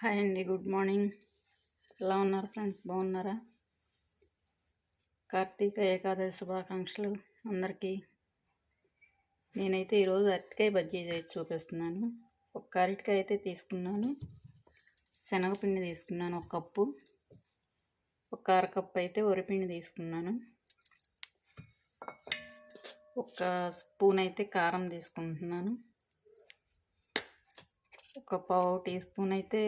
Hi అండి good morning. ఎలా ఉన్నారు ఫ్రెండ్స్? బాగున్నారా? కార్తీక ఏకాదశి శుభాకాంక్షలు అందరికీ. నేనైతే ఈరోజు అరటికాయ బజ్జీ చేసి చూపిస్తున్నాను. ఒక అరటికాయ అయితే తీసుకున్నాను. శనగపిండి తీసుకున్నాను ఒక కప్పు. ఒక అరకప్పు అయితే వరిపిండి తీసుకున్నాను. ఒక స్పూన్ అయితే కారం తీసుకుంటున్నాను. ఒక పావు టీ స్పూన్ అయితే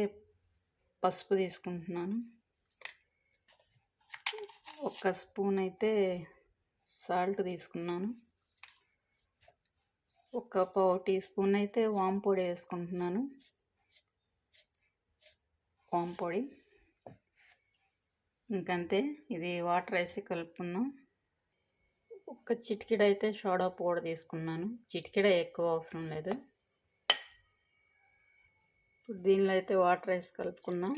పసుపు తీసుకుంటున్నాను. ఒక స్పూన్ అయితే సాల్ట్ తీసుకున్నాను. ఒక పావు టీ స్పూన్ అయితే వాంపొడి వేసుకుంటున్నాను. వాంపొడి ఇంకంతే ఇది వాటర్ వేసి కలుపుకుందాం. ఒక చిటికిడ అయితే సోడా పౌడర్ తీసుకున్నాను. చిటికిడ ఎక్కువ అవసరం లేదు. ఇప్పుడు దీనిలో అయితే వాటర్ వేసి కలుపుకుందాం.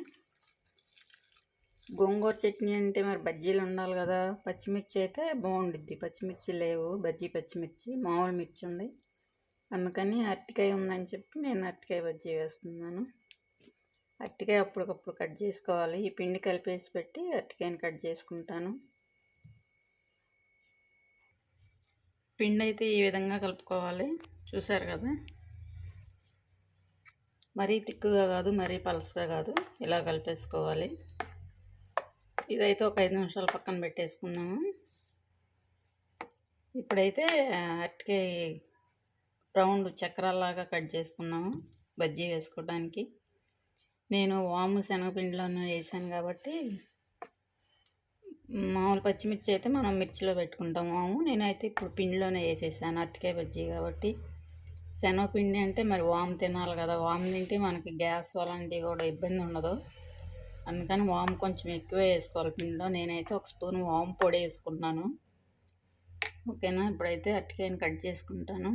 గోంగూర చట్నీ అంటే మరి బజ్జీలు ఉండాలి కదా. పచ్చిమిర్చి అయితే బాగుండిద్ది. పచ్చిమిర్చి లేవు. బజ్జీ పచ్చిమిర్చి మామూలు మిర్చి ఉంది. అందుకని అరటికాయ ఉందని చెప్పి నేను అరటికాయ బజ్జీ వేస్తున్నాను. అరటికాయ అప్పటికప్పుడు కట్ చేసుకోవాలి. ఈ పిండి కలిపేసి పెట్టి అరటికాయని కట్ చేసుకుంటాను. పిండి అయితే ఈ విధంగా కలుపుకోవాలి. చూసారు కదా? మరీ తిక్కుగా కాదు మరీ పలసగా కాదు. ఇలా కలిపేసుకోవాలి. ఇదైతే ఒక ఐదు నిమిషాలు పక్కన పెట్టేసుకుందాము. ఇప్పుడైతే అట్కే రౌండ్ చక్రాల్లాగా కట్ చేసుకున్నాము బజ్జీ వేసుకోవడానికి నేను వాము శనగపిండిలోనే వేసాను కాబట్టి మామూలు పచ్చిమిర్చి అయితే మనం మిర్చిలో పెట్టుకుంటాం వాము. నేనైతే ఇప్పుడు పిండిలోనే వేసేసాను అరటికాయ బజ్జీ కాబట్టి. శనగపిండి అంటే మరి వామ్ తినాలి కదా. వామ్ తింటే మనకి గ్యాస్ అలాంటివి కూడా ఇబ్బంది ఉండదు. అందుకని వామ్ కొంచెం ఎక్కువ వేసుకోవాలి. పిండిలో నేనైతే ఒక స్పూన్ వామ్ పొడి వేసుకున్నాను ఓకేనా? ఇప్పుడైతే అరటికాయని కట్ చేసుకుంటాను.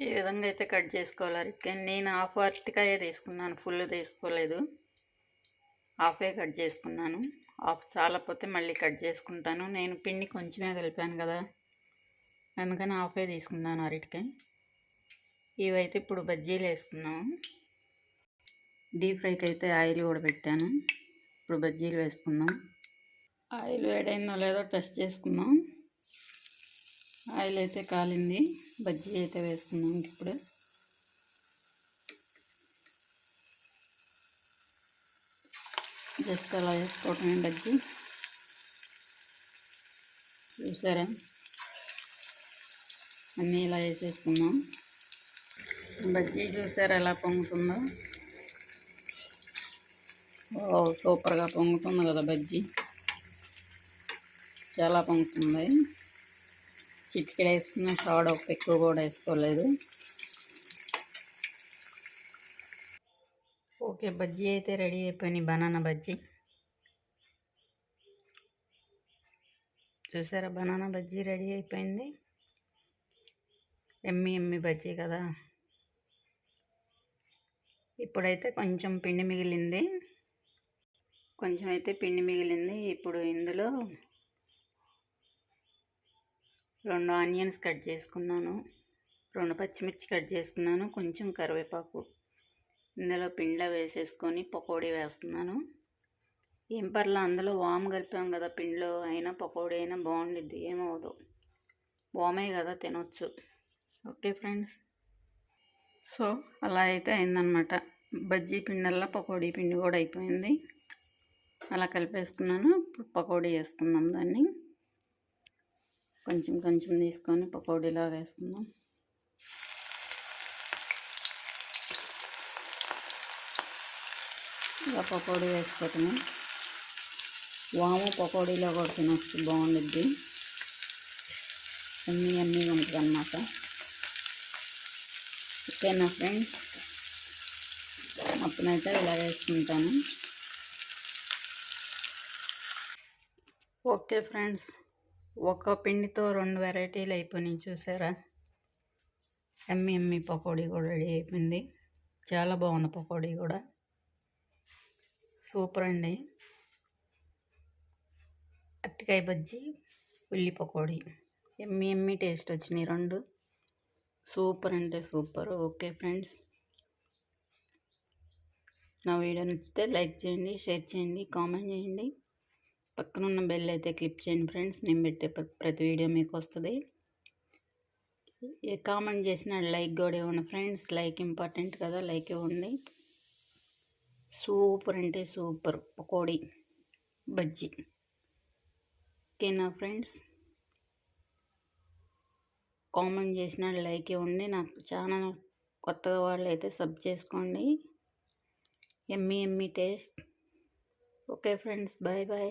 ఈ విధంగా అయితే కట్ చేసుకోవాలి అరటికాయని నేను హాఫ్ అరటికాయ తీసుకున్నాను. ఫుల్ తీసుకోలేదు. హాఫే కట్ చేసుకున్నాను. హాఫ్ చాలపోతే మళ్ళీ కట్ చేసుకుంటాను. నేను పిండి కొంచెమే కలిపాను కదా. అందుకని హాఫే తీసుకున్నాను అరటికాయ. ఇవైతే ఇప్పుడు బజ్జీలు వేసుకున్నాము డీప్ ఫ్రైకి అయితే ఆయిల్ కూడా పెట్టాను. ఇప్పుడు బజ్జీలు వేసుకుందాం. ఆయిల్ వేడైందో లేదో టెస్ట్ చేసుకుందాం. ఆయిల్ అయితే కాలింది. బజ్జీ అయితే వేసుకుందాం ఇప్పుడు. జస్ట్ అలా వేసుకోవటమే బజ్జీ. చూసారా? అన్నీ ఇలా వేసేసుకుందాం. బజ్జీ చూసారా ఎలా పొంగుతుందో? ఓ సూపర్గా పొంగుతుంది కదా బజ్జీ. చాలా పొంగుతుంది. చిటికెడ వేసుకున్న షాడ్ ఉప్పు ఎక్కువ కూడా వేసుకోలేదు. ఓకే బజ్జీ అయితే రెడీ అయిపోయినాయి బనానా బజ్జీ. చూసారా బనానా బజ్జీ రెడీ అయిపోయింది. ఎమ్మి ఎమ్మి బజ్జీ కదా. ఇప్పుడైతే కొంచెం పిండి మిగిలింది. కొంచెం అయితే పిండి మిగిలింది. ఇప్పుడు ఇందులో రెండు ఆనియన్స్ కట్ చేసుకున్నాను. రెండు పచ్చిమిర్చి కట్ చేసుకున్నాను. కొంచెం కరివేపాకు ఇందులో పిండిలో వేసేసుకొని పకోడీ వేస్తున్నాను. ఏం పర్లా అందులో వామ్ కలిపాం కదా పిండిలో అయినా పకోడీ అయినా బాగుండిద్ది. ఏమవదు వామే కదా తినొచ్చు. Okay friends. సో అలా అయితే అయిందనమాట బజ్జీ పిండల్లా పకోడీ పిండి కూడా అయిపోయింది. అలా కలిపేసుకున్నాను ఇప్పుడు పకోడీ వేసుకుందాం దాన్ని. కొంచెం కొంచెం తీసుకొని పకోడీలా వేసుకుందాం. ఇలా పకోడీ వేసుకోవటమే వాము పకోడీలో కూడా తినొచ్చు బాగుండిద్ది. అన్నీ అన్నీ ఉంటుంది అన్నమాట ఓకేనా ఫ్రెండ్స్? అప్పుడైతే ఇలా వేసుకుంటాను. ఓకే ఫ్రెండ్స్ ఒక పిండితో రెండు వెరైటీలు అయిపోయినాయి చూసారా? ఎమ్మి ఎమ్మి పకోడీ కూడా రెడీ అయిపోయింది. చాలా బాగుంది పకోడీ కూడా. సూపర్ అండి. అరటికాయ బజ్జీ ఉల్లి పకోడీ. ఎమ్మి ఎమ్మి టేస్ట్ వచ్చినాయి రెండు. సూపర్ అంటే సూపర్. Okay friends. నా వీడియో నచ్చితే లైక్ చేయండి షేర్ చేయండి కామెంట్ చేయండి. పక్కన ఉన్న బెల్ అయితే క్లిక్ చేయండి ఫ్రెండ్స్ నేను పెట్టే ప్రతి వీడియో మీకు వస్తుంది. ఏ కామెంట్ చేసినా లైక్ కూడా ఇవ్వండి ఫ్రెండ్స్ లైక్ ఇంపార్టెంట్ కదా లైక్ ఇవ్వండి. సూపర్ అంటే సూపర్ పకోడీ బజ్జీ. ఓకేనా ఫ్రెండ్స్ కామెంట్ చేసిన లైక్ ఇవ్వండి. నాకు ఛానల్ కొత్తగా వాళ్ళు అయితే సబ్ చేసుకోండి. Yummy yummy taste okay friends bye bye